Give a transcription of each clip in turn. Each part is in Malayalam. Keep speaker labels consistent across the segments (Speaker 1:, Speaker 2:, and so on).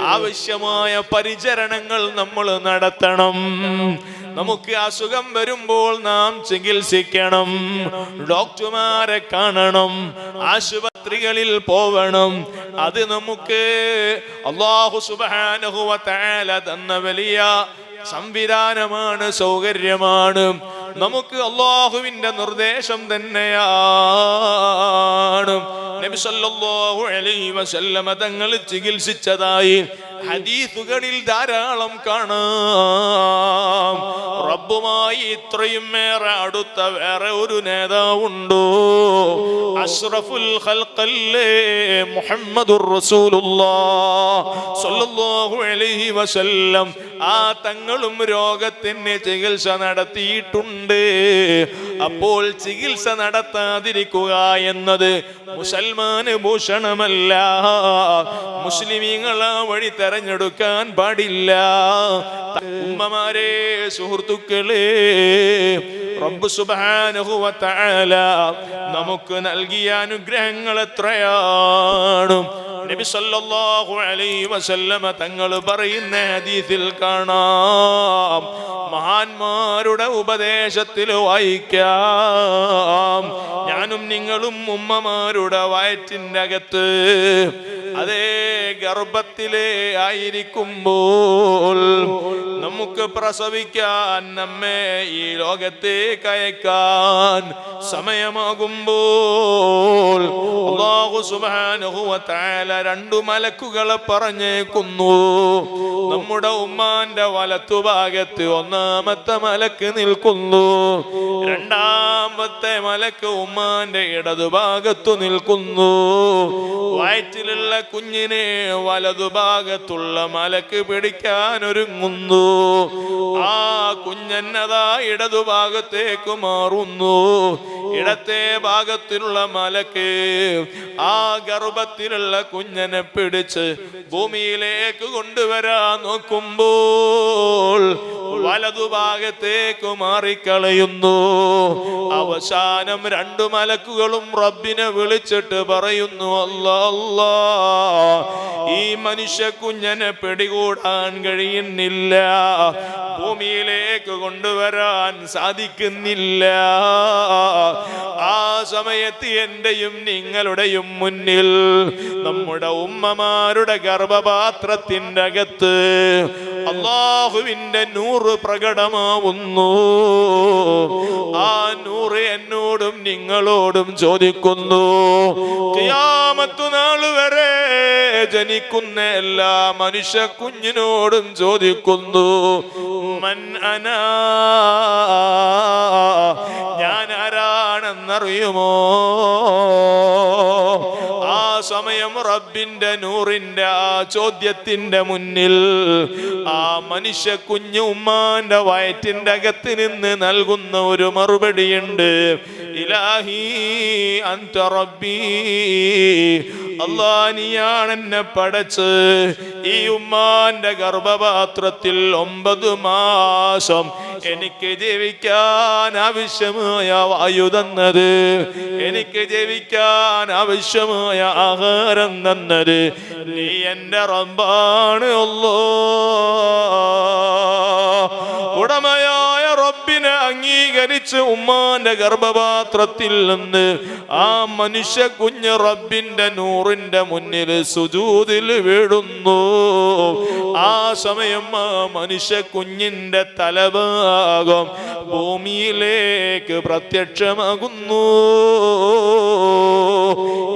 Speaker 1: ആവശ്യമായ പരിചരണങ്ങൾ നമ്മൾ നടത്തണം. നമുക്ക് അസുഖം വരുമ്പോൾ നാം ചികിത്സിക്കണം. ഡോക്ടർമാരെ കാണണം. ആശുപത്രികളിൽ പോവണം. അത് നമുക്ക് അള്ളാഹു സുബാനുഹുവ തആല തന്ന വലിയ സംവിധാനമാണ് സൗകര്യമാണ്. നമുക്ക് അള്ളാഹുവിന്റെ നിർദ്ദേശം തന്നെയാണ്. നബി സല്ലല്ലാഹു അലൈഹി വസല്ലമ തങ്ങൾ ചികിത്സിച്ചതായി ഹദീസുകളിൽ ധാരാളം കാണാം. റബ്ബുമായി ഇത്രയും ഏറെ അടുത്ത വേറെ ഒരു നേതാവുണ്ടോ? അഷ്റഫുൽ ഖൽഖല്ലേ മുഹമ്മദുർ റസൂലുള്ളാഹ് സ്വല്ലല്ലാഹു അലൈഹി വസല്ലം. ആ തങ്ങളും രോഗത്തിന് ചികിത്സ നടത്തിയിട്ടുണ്ട്. അപ്പോൾ ചികിത്സ നടത്താതിരിക്കുക എന്നത് മുസൽമാന് ഭൂഷണമല്ല മുസ്ലിമീങ്ങൾ ആ വഴി തെരഞ്ഞെടുക്കാൻ പാടില്ല. ഉമ്മമാരെ സുഹൃത്തുക്കളെ റബ്ബ് സുബ്ഹാനഹു വ തആല നമുക്ക് നൽകിയ അനുഗ്രഹങ്ങൾ എത്രയാണ്? നബി സല്ലല്ലാഹു അലൈഹി വസല്ലമ തങ്ങൾ പറയുന്ന ഹദീസിൽ കാണാം. മഹാന്മാരുടെ ഉപദേശത്തിൽ വായിക്കാം. ഞാനും നിങ്ങളും ഉമ്മമാരുടെ വയറ്റിന്റെ അകത്ത് അതേ ഗർഭത്തിലെ ആയിരിക്കുമ്പോൾ നമുക്ക് പ്രസവിക്കാൻ നമ്മെ ഈ ലോകത്തെ അയക്കാൻ സമയമാകുമ്പോൾ രണ്ടു മലക്കുകളെ പറഞ്ഞേക്കുന്നു. നമ്മുടെ ഉമ്മാന്റെ വലത്തുഭാഗത്ത് ഒന്നാമത്തെ മലക്ക് നിൽക്കുന്നു. രണ്ടാമത്തെ മലക്ക് ഉമ്മാന്റെ ഇടതുഭാഗത്തു നിൽക്കുന്നു. വയറ്റിലുള്ള കുഞ്ഞിനെ വലതുഭാഗത്തുള്ള മലക്ക് പിടിക്കാൻ ഒരുങ്ങുന്നു ആ കുഞ്ഞന്നതാ ഇടതുഭാഗത്തേക്ക് മാറുന്നു. ഇടത്തെ ഭാഗത്തിലുള്ള മലക്ക് ആ ഗർഭത്തിലുള്ള കുഞ്ഞനെ പിടിച്ച് ഭൂമിയിലേക്ക് കൊണ്ടുവരാൻ നോക്കുമ്പോൾ വലതുഭാഗത്തേക്ക് മാറിക്കളയുന്നു. അവസാനം രണ്ടു മലക്കുകളും റബ്ബിനെ വിളിച്ചിട്ട് പറയുന്നു അല്ലാ അല്ലാ ഈ മനുഷ്യ കുഞ്ഞനെ പിടികൂടാൻ കഴിയുന്നില്ല. ഭൂമിയിലേക്ക് കൊണ്ടുവരാൻ സാധിക്കുന്നില്ല. ആ സമയത്ത് എന്റെയും നിങ്ങളുടെയും മുന്നിൽ നമ്മുടെ ഉമ്മമാരുടെ ഗർഭപാത്രത്തിന്റെ അകത്ത് അള്ളാഹുവിന്റെ നൂറ് പ്രകടമാവുന്നു. ആ നൂറ് എന്നോടും നിങ്ങളോടും ചോദിക്കുന്നു. ക്യാമത്തുനാൾ വരെ ജനിക്കുന്ന എല്ലാ മനുഷ്യ കുഞ്ഞിനോടും ചോദിക്കുന്നു. മൻ അനാ ഞാൻ ആരാണെന്നറിയുമോ? സമയം റബ്ബിന്റെ നൂറിന്റെ ആ ചോദ്യത്തിന്റെ മുന്നിൽ ആ മനുഷ്യ കുഞ്ഞു ഉമ്മാന്റെ വയറ്റിന്റെ അകത്ത് നിന്ന് നൽകുന്ന ഒരു മറുപടിയുണ്ട്. ഇലാഹി അന്ത റബ്ബി എന്നെ പടച്ച്. ഈ ഉമ്മാന്റെ ഗർഭപാത്രത്തിൽ ഒമ്പത് മാസം എനിക്ക് ജീവിക്കാൻ ആവശ്യമായ വായു തന്നത് എനിക്ക് ജീവിക്കാൻ ആവശ്യമായ ആഹാരം തന്നത്. നീ എന്റെ റബ്ബാണ് ഉള്ളോ റബ്ബിനെ അംഗീകരിച്ച് ഉമ്മാന്റെ ഗർഭപാത്രത്തിൽ നിന്ന് ആ മനുഷ്യ കുഞ്ഞ് റബ്ബിന്റെ നൂറിന്റെ മുന്നിൽ സുജൂതിൽ വീഴുന്നു. ആ സമയം ആ മനുഷ്യ കുഞ്ഞിന്റെ തലഭാഗം ഭൂമിയിലേക്ക് പ്രത്യക്ഷമാകുന്നു.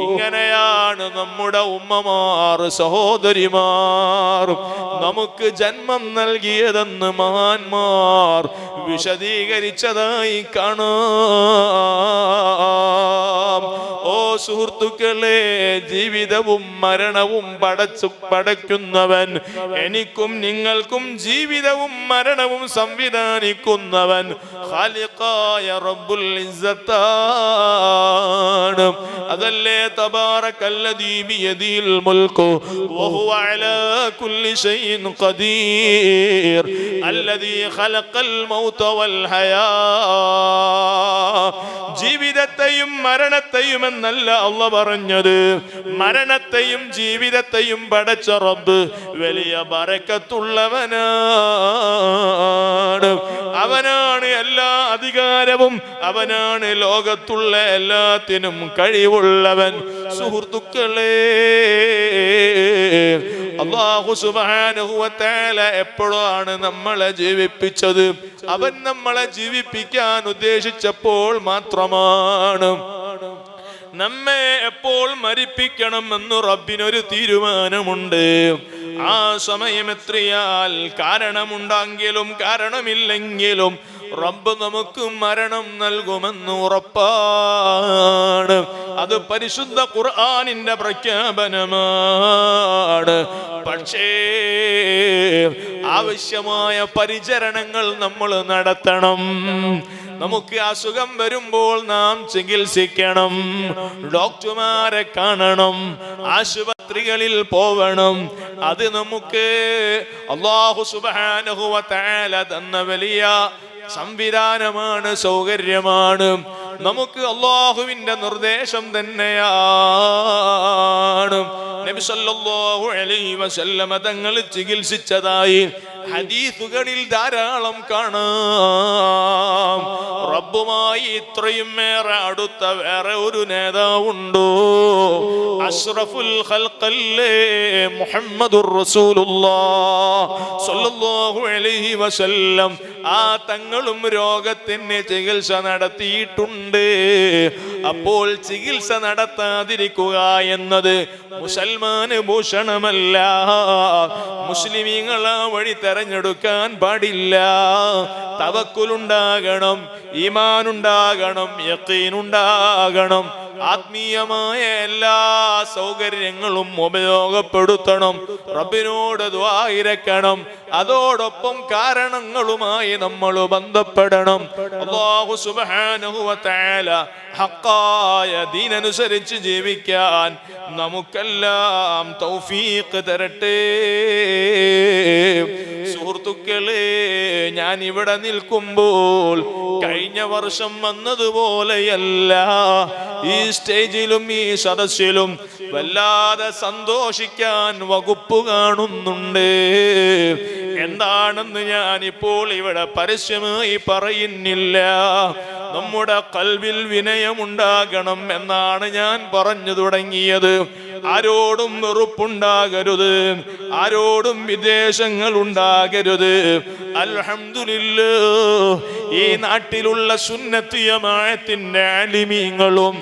Speaker 1: ഇങ്ങനെയാണ് നമ്മുടെ ഉമ്മമാർ സഹോദരിമാർ നമുക്ക് ജന്മം നൽകിയതെന്ന് മഹാന്മാർ വിശദീകരിച്ചതായി കാണാം. ഓ സുഹൃത്തുക്കളെ ജീവിതവും മരണവും പടച്ചു പടയ്ക്കുന്നവൻ എനിക്കും നിങ്ങൾക്കും ജീവിതവും മരണവും സംവിധാനിക്കുന്നവൻ റബ്ബുൽ അതല്ലേ തബാറക്കല്ലദീ ബിയദിൽ മുൽക്കു വഹുവ അലാ കുല്ലി ഷൈഇൻ ഖദീർ. ഖലഖൽ മൗത വൽ ഹയാ. ജീവിതത്തെയും മരണത്തെയും എന്നല്ല അല്ല പറഞ്ഞത്. മരണത്തെയും ജീവിതത്തെയും പടച്ച റബ്ബ് വലിയ ബറക്കത്തുള്ളവനാണ്. അവനാണ് എല്ലാ അധികാരവും അവനാണ് ലോകത്തുള്ള എല്ലാത്തിനും കഴിവുള്ളവൻ. സുഹൃത്തുക്കളെ അള്ളാഹു സുബാനുഹുവത്തേല എപ്പോഴാണ് നമ്മളെ ജീവിപ്പിച്ചത്. അവൻ നമ്മളെ ജീവിപ്പിക്കാൻ ഉദ്ദേശിച്ചപ്പോൾ മാത്രമാണ്. നമ്മെ എപ്പോൾ മരിപ്പിക്കണം എന്ന് റബ്ബിനൊരു തീരുമാനമുണ്ട്. ആ സമയം എത്രയാൽ കാരണമുണ്ടെങ്കിലും കാരണമില്ലെങ്കിലും റബ്ബ് നമുക്ക് മരണം നൽകുമെന്ന് ഉറപ്പാണ്. അത് പരിശുദ്ധ ഖുർആാനിന്റെ പ്രഖ്യാപനമാണ്. പക്ഷേ ആവശ്യമായ പരിചരണങ്ങൾ നമ്മൾ നടത്തണം. നമുക്ക് അസുഖം വരുമ്പോൾ നാം ചികിത്സിക്കണം. ഡോക്ടർമാരെ കാണണം. ആശുപത്രികളിൽ പോവണം. അത് നമുക്ക് അള്ളാഹു സുബാനഹുവ തന്ന വലിയ സംവിധാനമാണ്. സൗകര്യമാണ്. നമുക്ക് അള്ളാഹുവിന്റെ നിർദ്ദേശം തന്നെയാണ്. നബി സല്ലല്ലാഹു അലൈഹി വസല്ലമ തങ്ങൾ ചികിത്സിച്ചതായി ഹദീസുകളിൽ ധാരാളം കാണാം. റബ്ബുമായി ഇത്രയും ഏറെ അടുത്ത വേറെ ഒരു നേതാവുണ്ടോ? അഷ്റഫുൽ ഖൽഖല്ലേ സ്വല്ലല്ലാഹു അലൈഹി വസല്ലം. ആ തങ്ങളും രോഗത്തിന് ചികിത്സ നടത്തിയിട്ടുണ്ട്. അപ്പോൾ ചികിത്സ നടത്താതിരിക്കുക എന്നത് മുസൽമാന് ഭൂഷണമല്ല. മുസ്ലിമീങ്ങൾ ആ വഴി തെരഞ്ഞെടുക്കാൻ പാടില്ല. തവക്കുലുണ്ടാകണം ഈമാനുണ്ടാകണം യക്കീനുണ്ടാകണം. ആത്മീയമായ എല്ലാ സൗകര്യങ്ങളും ഉപയോഗപ്പെടുത്തണം. റബ്ബിനോട് ദ്വായിരക്കണം അതോടൊപ്പം കാരണങ്ങളുമായി നമ്മൾ ബന്ധപ്പെടണം. അള്ളാഹു തആല ഹക്കായ ദീനനുസരിച്ച് ജീവിക്കാൻ നമുക്കെല്ലാം തൗഫീഖ് തരട്ടെ. സുഹൃത്തുക്കളെ ഞാൻ ഇവിടെ നിൽക്കുമ്പോൾ കഴിഞ്ഞ വർഷം വന്നതുപോലെയല്ല. ഈ സ്റ്റേജിലും ഈ സദസ്സിലും വല്ലാതെ സന്തോഷിക്കാൻ വകുപ്പ് കാണുന്നുണ്ട്. എന്താണെന്ന് ഞാൻ ഇപ്പോൾ ഇവിടെ പരസ്യമായി പറയുന്നില്ല. നമ്മുടെ കൽവിൽ വിനയമുണ്ടാകണം എന്നാണ് ഞാൻ പറഞ്ഞു തുടങ്ങിയത്. ആരോടും വെറുപ്പുണ്ടാകരുത്. ആരോടും വിദേശങ്ങൾ ഉണ്ടാകരുത് അലഹമില്ല ഈ നാട്ടിലുള്ള സുന്നത്തിയമായത്തിന്റെ അലിമീങ്ങളും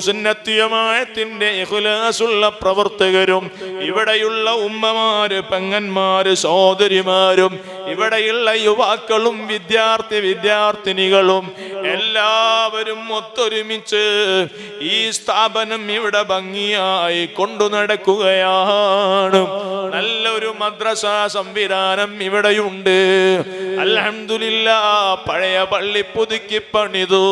Speaker 1: സുന്നത്തിയമായത്തിന്റെ ഇഹുലാസുള്ള പ്രവർത്തകരും ഇവിടെയുള്ള ഉമ്മമാര് പെങ്ങന്മാര് സഹോദരിമാരും ഇവിടെയുള്ള യുവാക്കളും വിദ്യാർത്ഥി വിദ്യാർത്ഥിനികളും എല്ലാവരും ഒത്തൊരുമിച്ച് ഈ സ്ഥാപനം ഇവിടെ ഭംഗിയായി കൊണ്ടു നടക്കുകയാണ്. നല്ലൊരു മദ്രസ സംവിധാനം ഇവിടെയുണ്ട്. അലഹമില്ല പഴയ പള്ളി പുതുക്കി പണിതു.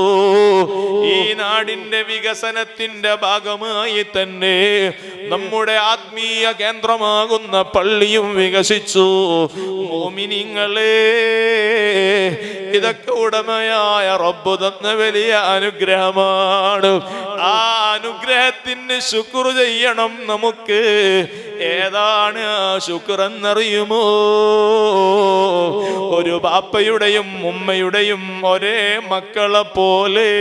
Speaker 1: ഈ നാടിന്റെ വികസനത്തിന്റെ ഭാഗമായി തന്നെ നമ്മുടെ ആത്മീയ കേന്ദ്രമാകുന്ന പള്ളിയും വികസിച്ചു. മോമിനിങ്ങളെ ഇതൊക്കെ ഉടമയായ റബ്ബ് തന്ന വലിയ അനുഗ്രഹമാണ്. ആ അനുഗ്രഹത്തിന് ശുക്ർ ചെയ്യണം നമുക്ക്. ഏതാണ് എന്നറിയുമോ? ഒരു ബാപ്പയുടെയും ഉമ്മയുടെയും ഒരേ മക്കളെ പോലെ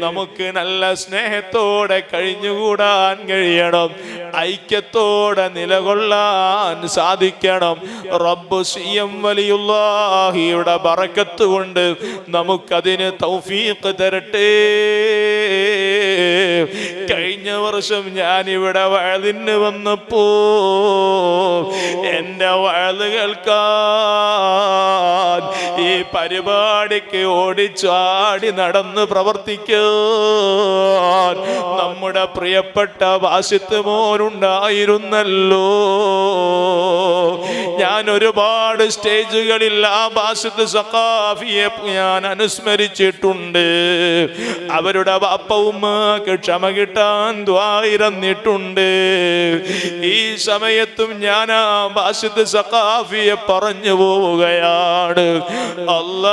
Speaker 1: നമുക്ക് നല്ല സ്നേഹത്തോടെ കഴിഞ്ഞുകൂടാൻ കഴിയണം. ഐക്യത്തോടെ നിലകൊള്ളാൻ സാധിക്കണം. റബ്ബ് സിയം വലിയുള്ളാഹിയുടെ ബറക്കത്ത് കൊണ്ട് നമുക്കതിന് തൗഫീഖ് തരട്ടെ. കഴിഞ്ഞ വർഷം ഞാൻ ഇവിടെ വഴുതിന് വന്നപ്പോ എന്റെ വഴുത് ഈ പരിപാടിക്ക് ഓടിച്ചാടി നടന്ന് പ്രവർത്തിക്കാൻ നമ്മുടെ പ്രിയപ്പെട്ട വാശിത്ത് മോനുണ്ടായിരുന്നല്ലോ. ഞാൻ ഒരുപാട് സ്റ്റേജുകളിൽ ആ ഭാഷത്ത് സഖാഫിയെ ഞാൻ അനുസ്മരിച്ചിട്ടുണ്ട്. അവരുടെ വാപ്പവും ക്ഷമ കിട്ടാൻ ദ്വായിരന്നിട്ടുണ്ട് ഈ സമയത്തും ഞാൻ ആ ബാസിദ് സഖാഫിയെ പറഞ്ഞു പോവുകയാണ്. അല്ല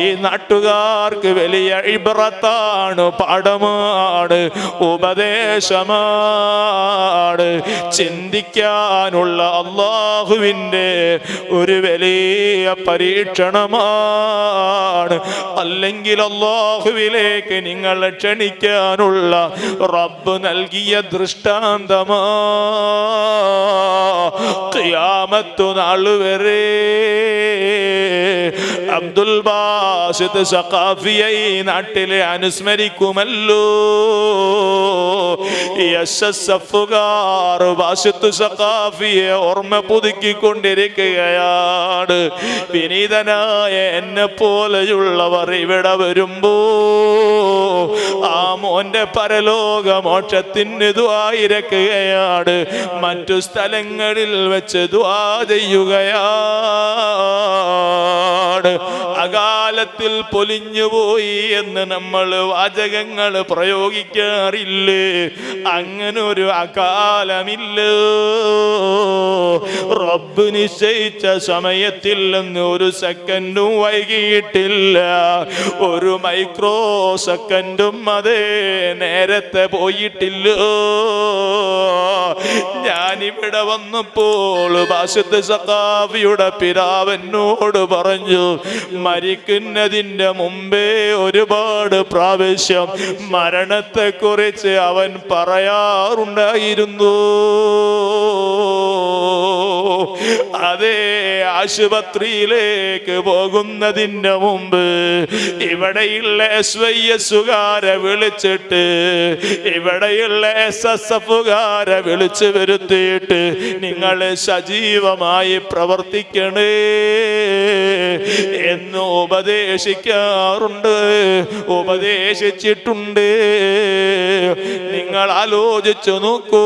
Speaker 1: ഈ നാട്ടുകാർക്ക് വലിയ ഇബ്രത്താണ് പാഠമാണ് ഉപദേശമാണ്. ചിന്തിക്കാനുള്ള അള്ളാഹുവിന്റെ ഒരു വലിയ പരീക്ഷണമാണ്. അല്ലെങ്കിൽ അള്ളാഹുവിലേക്ക് നിങ്ങളെ ക്ഷണിക്കാനുള്ള റബ്ബ് നൽകിയ ദൃഷ്ടാന്തമാ. ഖിയാമത്തു നാൾ വരെ അബ്ദുൽ ബാസിദ് സഖാഫിയെ നാട്ടിലെ അനുസ്മരിക്കുമല്ലോ. ബാസിത്ത് സഖാഫിയെ ഓർമ്മ പുതുക്കിക്കൊണ്ടിരിക്കുകയാണ്. വിനീതനായ എന്നെ പോലെയുള്ളവർ ഇവിടെ വരുമ്പോ ആ മോന്റെ പരലോക മോക്ഷത്തിന് ദ്വായിരക്കുകയാണ് മറ്റു സ്ഥലങ്ങളിൽ വെച്ച് ദ്വാ ചെയ്യുകയാണ്. അകാലത്തിൽ പൊലിഞ്ഞുപോയി എന്ന് നമ്മൾ വാചകങ്ങൾ പ്രയോഗിക്കാറില്ലേ? അങ്ങനെ ഒരു അകാലമില്ല. റബ്ബ് നിശ്ചയിച്ച സമയത്തിൽ നിന്ന് ഒരു സെക്കൻഡും വൈകിയിട്ടില്ല. ഒരു മൈക്രോ സെക്കൻഡും അതേ നേരത്തെ പോയിട്ടില്ല. ഞാനിവിടെ വന്നപ്പോൾ ബാസിദ് സഖാഫിയുടെ പിതാവെന്നോട് പറഞ്ഞു മരിക്കുന്നതിന്റെ മുമ്പേ ഒരുപാട് പ്രാവശ്യം മരണത്തെക്കുറിച്ച് അവൻ പറയാറുണ്ടായിരുന്നു. അതേ ആശുപത്രിയിലേക്ക് പോകുന്നതിന്റെ മുമ്പ് ഇവിടെയുള്ള എസ് വൈ എസുകാരെ വിളിച്ചിട്ട് ഇവിടെയുള്ള എസ് എസ് എഫുകാരെ വിളിച്ചു വരുത്തിയിട്ട് നിങ്ങൾ സജീവമായി പ്രവർത്തിക്കണേ. എന്ന് ഉപദേശിക്കാറുണ്ട്. ഉപദേശിച്ചിട്ടുണ്ട്. നിങ്ങൾ ആലോചിച്ചു നോക്കൂ.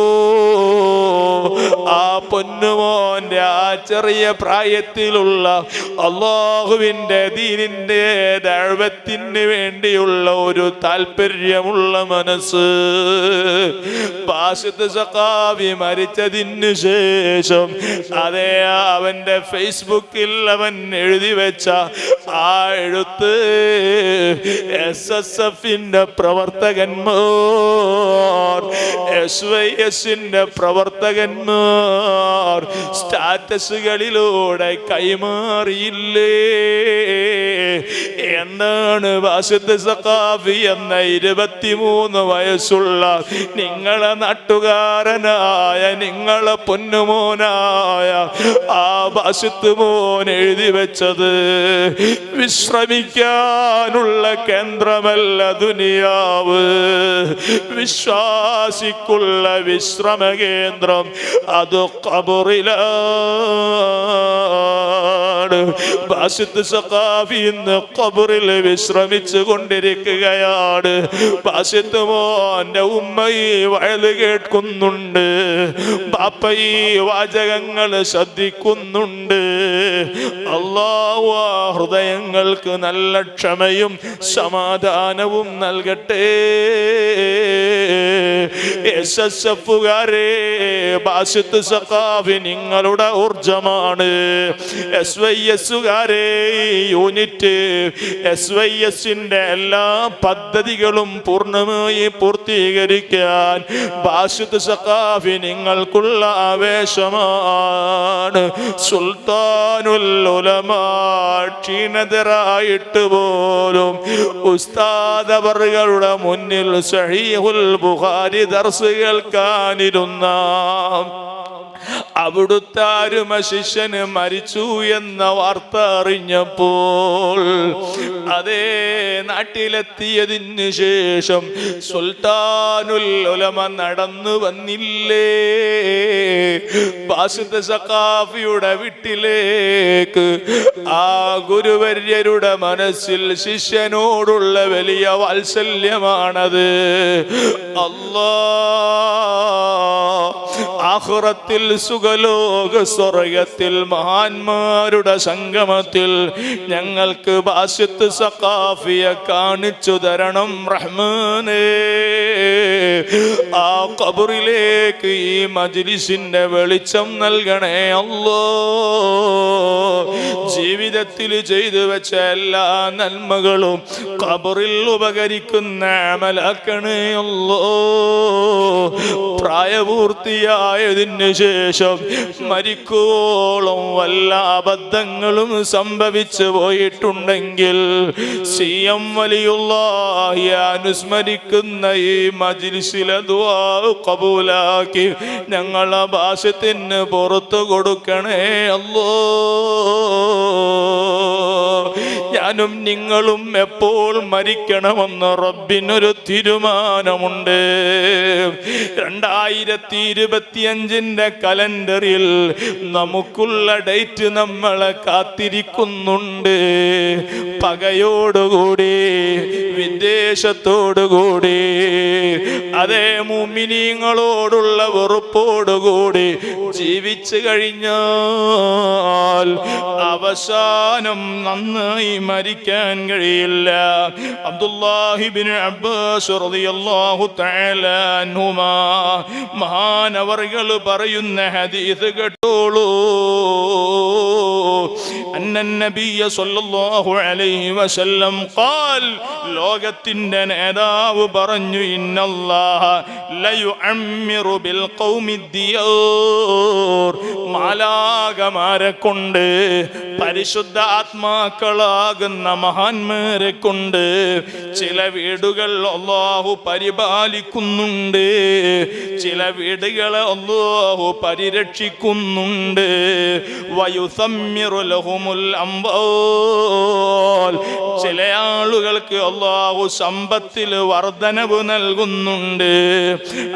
Speaker 1: ആ പൊന്നുമോന്റെ ആ ചെറിയ പ്രായത്തിലുള്ള അള്ളാഹുവിന്റെ ദീനിന്റെ ദഴവത്തിന് വേണ്ടിയുള്ള ഒരു താല്പര്യമുള്ള മനസ്സ്. പാശത്ത് സഖാവി മരിച്ചതിന് ശേഷം അതേ അവന്റെ ഫേസ്ബുക്കിൽ അവൻ എഴുതി വെച്ച ആ എഴുത്ത് എസ് എസ് എഫിന്റെ പ്രവർത്തകന്മാർ എസ് വൈ എസിന്റെ പ്രവർത്തകന്മാർ സ്റ്റാറ്റസുകളിലൂടെ കൈമാറിയില്ലേ? എന്നാണ് വാസിദ് സഖാഫി എന്ന ഇരുപത്തിമൂന്ന് വയസ്സുള്ള നിങ്ങളെ നാട്ടുകാരനായ നിങ്ങളെ പൊന്നുമോനായ ആ ബാസിത്ത് മോൻ എഴുതി വെച്ചത്. വിശ്രമിക്കാനുള്ള കേന്ദ്രമല്ല ദുനിയാവ്. വിശ്വാസിക്കുള്ള വിശ്രമ കേന്ദ്രം അത് സഖാഫി ഇന്ന് വിശ്രമിച്ചു കൊണ്ടിരിക്കുകയാണ്. ബാസിത്ത് മോന്റെ ഉമ്മ ഈ വയൽ കേൾക്കുന്നുണ്ട്. ബാപ്പ വാചകങ്ങൾ ശ്രദ്ധിക്കുന്നുണ്ട്. അള്ളാഹു ഹൃദയങ്ങൾക്ക് നല്ല ക്ഷമയും സമാധാനവും നൽകട്ടെ. എസ് എസ് എഫുകാരെ ബാസിത്ത് സഖാഫി നിങ്ങളുടെ ഊർജമാണ് എസ് വൈ എസുകാരെ യൂണിറ്റ് എസ് വൈ എസിന്റെ എല്ലാ പദ്ധതികളും പൂർണമായി പൂർത്തീകരിക്കാൻ ബാസിത്ത് സഖാഫി നിങ്ങൾക്കുള്ള ആവേശമാണ്. സുൽത്താനുൽ ഉലമാ ക്ഷീണതരായിട്ട് പോലും ഉസ്താദ് അവറുകളുടെ മുന്നിൽ സഹീഹുൽ ബുഖാരി ദർസ് കേൾക്കാനിരുന്ന അവിടുത്തെ അരുമ ശിഷ്യന് മരിച്ചു എന്ന വാർത്ത അറിഞ്ഞപ്പോൾ അതേ നാട്ടിലെത്തിയതിന് ശേഷം സുൽത്താനുൽ ഉലമ നടന്നു വന്നില്ലേ? ബാസിദ് സഖാഫിയുടെ വീട്ടിലേക്ക് ആ ഗുരുവര്യരുടെ മനസ്സിൽ ശിഷ്യനോടുള്ള വലിയ വാത്സല്യമാണത്. അല്ലാ ആഹ്റത്തിൽ സുഖലോക സ്വർഗത്തിൽ മഹാന്മാരുടെ സംഗമത്തിൽ ഞങ്ങൾക്ക് ബാസ്യത്ത് സഖാഫിയ കാണിച്ചു തരണം റഹ്മാനേ. ആ കബറിലേക്ക് ഈ മജ്ലിസിന്റെ വെളിച്ചം നൽകണേ അല്ലോ. ജീവിതത്തിൽ ചെയ്തു വെച്ച എല്ലാ നന്മകളും കബറിൽ ഉപകരിക്കുന്ന അമലാക്കണേ അല്ലോ. പ്രായപൂർത്തിയായതിന് ശേഷം മരിക്കോളം വല്ല അബദ്ധങ്ങളും സംഭവിച്ചു പോയിട്ടുണ്ടെങ്കിൽ സി എം വലിയുള്ളാഹി അനുസ്മരിക്കുന്ന ഈ മജിലിസിലെ ദുആ കബൂലാക്കി ഞങ്ങളെ ഭാഷത്തിന് പുറത്തു കൊടുക്കണേ അല്ലോ. ഞാനും നിങ്ങളും എപ്പോൾ മരിക്കണമെന്ന് റബ്ബിനൊരു തീരുമാനമുണ്ട്. രണ്ടായിരത്തി ഇരുപത്തിയഞ്ചിന്റെ കലണ്ടറിൽ നമുക്കുള്ള ഡേറ്റ് നമ്മളെ കാത്തിരിക്കുന്നുണ്ട്. പകയോടുകൂടി വിദേശത്തോടുകൂടി അതേ മുമിനീങ്ങളോടുള്ള വെറുപ്പോടുകൂടി ജീവിച്ചു കഴിഞ്ഞാൽ അവസാനം നന്നായി മരിക്കാൻ കഴിയില്ല. അബ്ദുല്ലാഹിബിൻ അബ്ബാസ് റളിയല്ലാഹു തആല പറയുന്ന ഹദീസ് കേട്ടോളൂ. അന്നൻ നബിയ സല്ലല്ലാഹു അലൈഹി വസല്ലം ഖാൽ ലോകത്തിന്റെ നേതാവ് പറഞ്ഞു ഇന്നല്ലാഹ ലയുഅമ്മിറു ബിൽ ഖൗമി ദിയൂർ മാലാകമാരെ കൊണ്ട് പരിശുദ്ധ ആത്മാക്കളാകുന്ന മഹാന്മാരെ കൊണ്ട് ചില വീടുകൾ അള്ളാഹു പരിപാലിക്കുന്നുണ്ട് ചില വീടുകളെ അള്ളാഹു പരിരക്ഷിക്കുന്നുണ്ട്. വയുസമ്മിറു അംബോൽ. ചില ആളുകൾക്ക് അള്ളാഹു സമ്പത്തിൽ വർധനവ് നൽകുന്നുണ്ട്.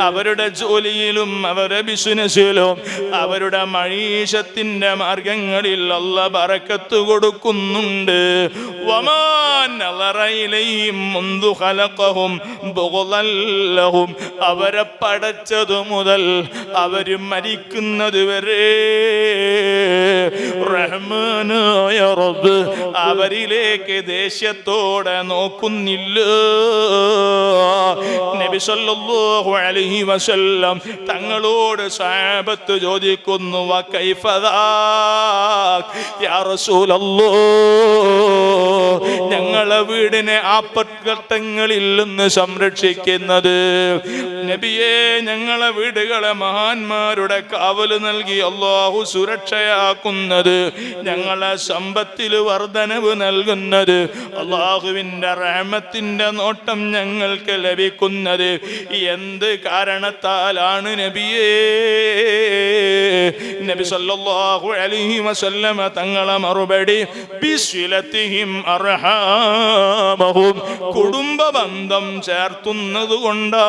Speaker 1: അവരുടെ ജോലിയിലും അവരുടെ ബിസിനസ്സിലും അവരുടെ മഴീഷത്തിന്റെ മാർഗങ്ങളിൽ അല്ല ബറക്കത്ത് കൊടുക്കുന്നുണ്ട്. അവരെ പടച്ചതു മുതൽ അവർ മരിക്കുന്നത് വരെ റഹ്മാനായ റബ്ബ് അവരിലേക്ക് ദേഷ്യത്തോടെ നോക്കുന്നില്ല. നബി സല്ലല്ലാഹു അലൈഹി വസല്ലം തങ്ങളോട് സാബത്ത് ചോദിക്കുന്നു ഞങ്ങളെ വീടിനെ ആപത്ഘട്ടങ്ങളിൽ നിന്ന് സംരക്ഷിക്കുന്നത്. നബിയെ ഞങ്ങളെ വീടുകളെ മഹാന്മാരുടെ കാവൽ നൽകി അള്ളാഹു സുരക്ഷയാക്കുന്നത്. ഞങ്ങളെ സമ്പത്തിൽ വർധനവ് നൽകുന്നത് അള്ളാഹുവിന്റെ റഹമത്തിന്റെ നോട്ടം ഞങ്ങൾക്ക് ലഭിക്കുന്നത്. എന്ത് കാരണത്താലാണ് നബിയേ? നബി സല്ലല്ലാഹു അലൈഹി വസല്ലമ തങ്ങളെ മറുപടി കുടുംബ ബന്ധം ചേർത്തുന്നത് കൊണ്ടാണ്.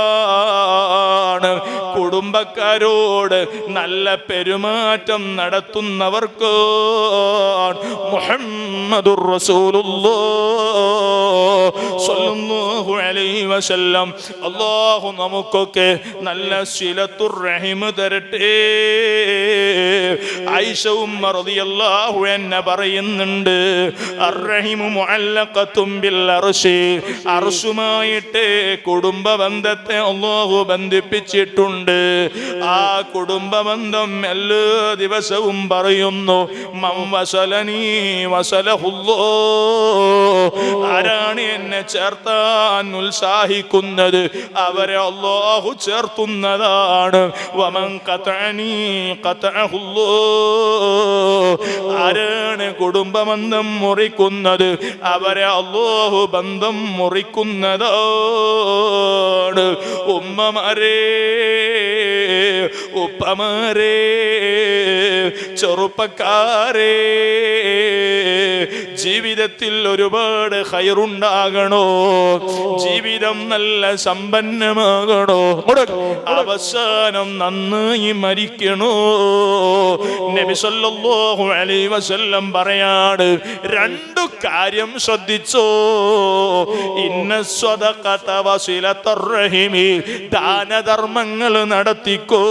Speaker 1: കുടുംബക്കാരോട് നല്ല പെരുമാറ്റം നടത്തുന്നവർക്ക് മുഹമ്മദുർ സല്ലല്ലാഹു അലൈഹി വസല്ലം. അള്ളാഹു നമുക്കൊക്കെ നല്ല ശിലത്തുർ റഹിമ തരട്ടെ. ഐഷവും റളിയല്ലാഹു അൻഹ പറയുന്നുണ്ട് അർറഹിമു മുഅല്ലഖത്തും ബിൽ അർശി. അർശുമായിട്ട് കുടുംബ ബന്ധത്തെ അല്ലാഹു ബന്ധിപ്പിച്ചിട്ടുണ്ട്. ആ കുടുംബബന്ധം എല്ലാ ദിവസവും പറയുന്നു മം വസലനീ വസലഹുല്ലോ. ചേർത്താൻ ഉത്സാഹിക്കുന്നത് അവരെ അള്ളാഹു ചേർത്തുന്നതാണ്. വമൻ ആരാണ് കുടുംബബന്ധം മുറിക്കുന്നത്? അവരെ അള്ളാഹു ബന്ധം മുറിക്കുന്നതാണ്. ഉമ്മമാരേ ഉപ്പമാരേ ചെറുപ്പക്കാരേ ജീവിതത്തിൽ ഒരുപാട് ഹൈറുണ്ടാകണോ? ജീവിതം നല്ല സമ്പന്നമാകണോ? അവസാനം നന്നായി മരിക്കണോ? നബി സല്ലല്ലാഹു അലൈഹി വസല്ലം പറയാണ് രണ്ടു കാര്യം ശ്രദ്ധിച്ചോ. ഇന്ന സ്വതഖത വസിലത്തർ റഹിമി ദാനധർമ്മങ്ങൾ നടത്തിക്കോ.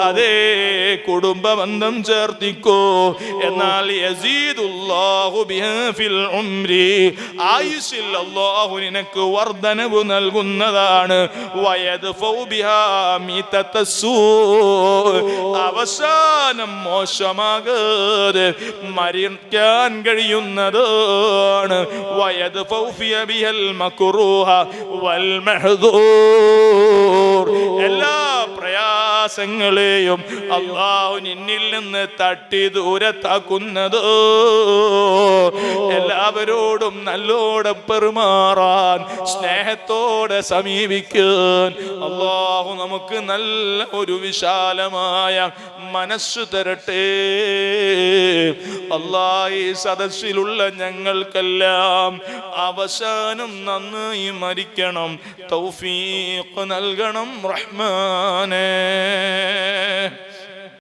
Speaker 1: അതേ കുടുംബ ബന്ധം ചേർത്തിക്കോ. എന്നാൽ യസീദുല്ലാഹു ബിഹാ അല്ലാഹു നിനക്ക് വർദ്ധനവ് നൽകുന്നതാണ്. ബിഹാ അവസാനം മോശമാകാതെ മരിക്കാൻ കഴിയുന്നതാണ്. ഫിയ ബിഹൽ മക്റൂഹ വൽ മഹ്ദൂർ. എല്ലാ പ്രയാസങ്ങളെയും അള്ളാഹു നിന്നിൽ നിന്ന് തട്ടി ദൂരത്താക്കുന്നത്. എല്ലാവരോടും നല്ലോടെ പെരുമാറാൻ സ്നേഹത്തോടെ സമീപിക്കാൻ. അള്ളാഹു നമുക്ക് നല്ല ഒരു വിശാലമായ മനസ്സ് തരട്ടെ. അള്ളാഹ് ഈ സദസ്സിലുള്ള ഞങ്ങൾക്കെല്ലാം അവസാനം നന്നായി മരിക്കണം. തൗഫീഖ് നൽകണം റഹ്മാനേ. fé.